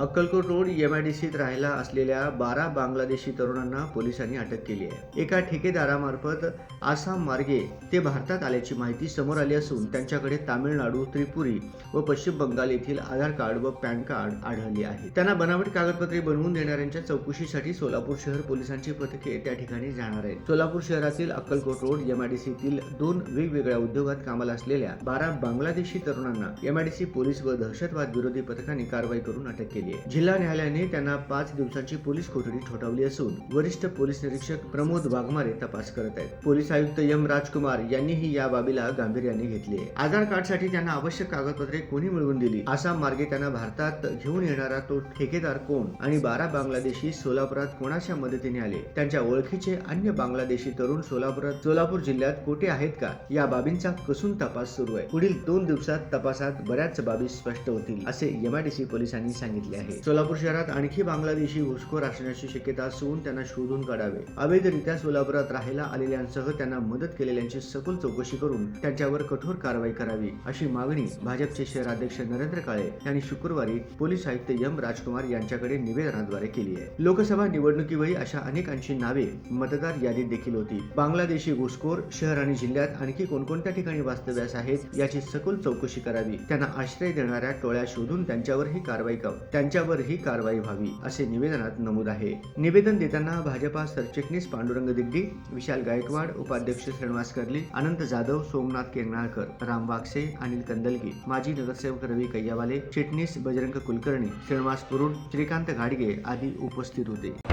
Akkalkot road M I D सीत राहायला असलेल्या बारा बांगलादेशी तरुणांना पोलिसांनी अटक केली आहे. एका ठेकेदारामार्फत आसाम मार्गे ते भारतात आल्याची माहिती समोर आली असून त्यांच्याकडे तामिळनाडू त्रिपुरी व पश्चिम बंगाल येथील आधार कार्ड व पॅन कार्ड आढळले आहे. त्यांना बनावट कागदपत्रे बनवून देणाऱ्यांच्या चौकशीसाठी सोलापूर शहर पोलिसांची पथके त्या ठिकाणी जाणार आहेत. सोलापूर शहरातील Akkalkot road M I D सीतील दोन वेगवेगळ्या उद्योगात कामाला असलेल्या बारा बांगलादेशी तरुणांना M I D C police व दहशतवाद विरोधी पथकाने कारवाई करून अटक केली आहे जिल्हा न्यायालयाने त्यांना पाच दिवसांची पोलीस कोठडी ठोठावली असून वरिष्ठ पोलीस निरीक्षक प्रमोद वाघमारे तपास करत आहेत. पोलीस आयुक्त एम राजकुमार यांनीही या बाबीला गांभीर्याने घेतली आधार आधार कार्डसाठी त्यांना आवश्यक कागदपत्रे कोणी मिळवून दिली? आसाम मार्गे त्यांना भारतात घेऊन येणारा तो ठेकेदार कोण? आणि बारा बांगलादेशी सोलापुरात कोणाच्या मदतीने आले? त्यांच्या ओळखीचे अन्य बांगलादेशी तरुण सोलापुरात सोलापूर जिल्ह्यात कोठे आहेत का? या बाबींचा कसून तपास सुरू आहे. पुढील दोन दिवसात तपासात बऱ्याच बाबी स्पष्ट होतील असे एमआयडीसी पोलिसांनी सांगितले आहे. सोलापूर शहरात आणखी बांगलादेशी घुसखोर असण्याची शक्यता असून त्यांना शोधून काढावे. अवैधरित्या सोलापुरात राहायला आलेल्यांसह त्यांना मदत केलेल्यांची सखोल चौकशी करून त्यांच्यावर कठोर कारवाई करावी अशी मागणी भाजपचे शहराध्यक्ष नरेंद्र काळे यांनी शुक्रवारी पोलीस आयुक्त एम राजकुमार यांच्याकडे निवेदनाद्वारे केली आहे. लोकसभा निवडणुकीवेळी अशा अनेकांची नावे मतदार यादीत देखील होती. बांगलादेशी घुसखोर शहर आणि जिल्ह्यात आणखी कोणकोणत्या ठिकाणी वास्तव्यास आहेत याची सखोल चौकशी करावी त्यांना आश्रय देणाऱ्या टोळ्या शोधून त्यांच्यावर ही कारवाई क- त्यांच्यावर ही कारवाई व्हावी असे निवेदनात नमूद आहे. निवेदन देताना भाजपा सरचिटणीस पांडुरंग दिग्डी विशाल गायकवाड उपाध्यक्ष श्रीनिवास कर्ली अनंत जाधव सोमनाथ केंगणाळकर राम वागसे अनिल कंदलगी माजी नगरसेवक रवी कैयावाले चिटणीस बजरंग कुलकर्णी श्रीनिवास पुरुड श्रीकांत घाडगे आदी उपस्थित होते.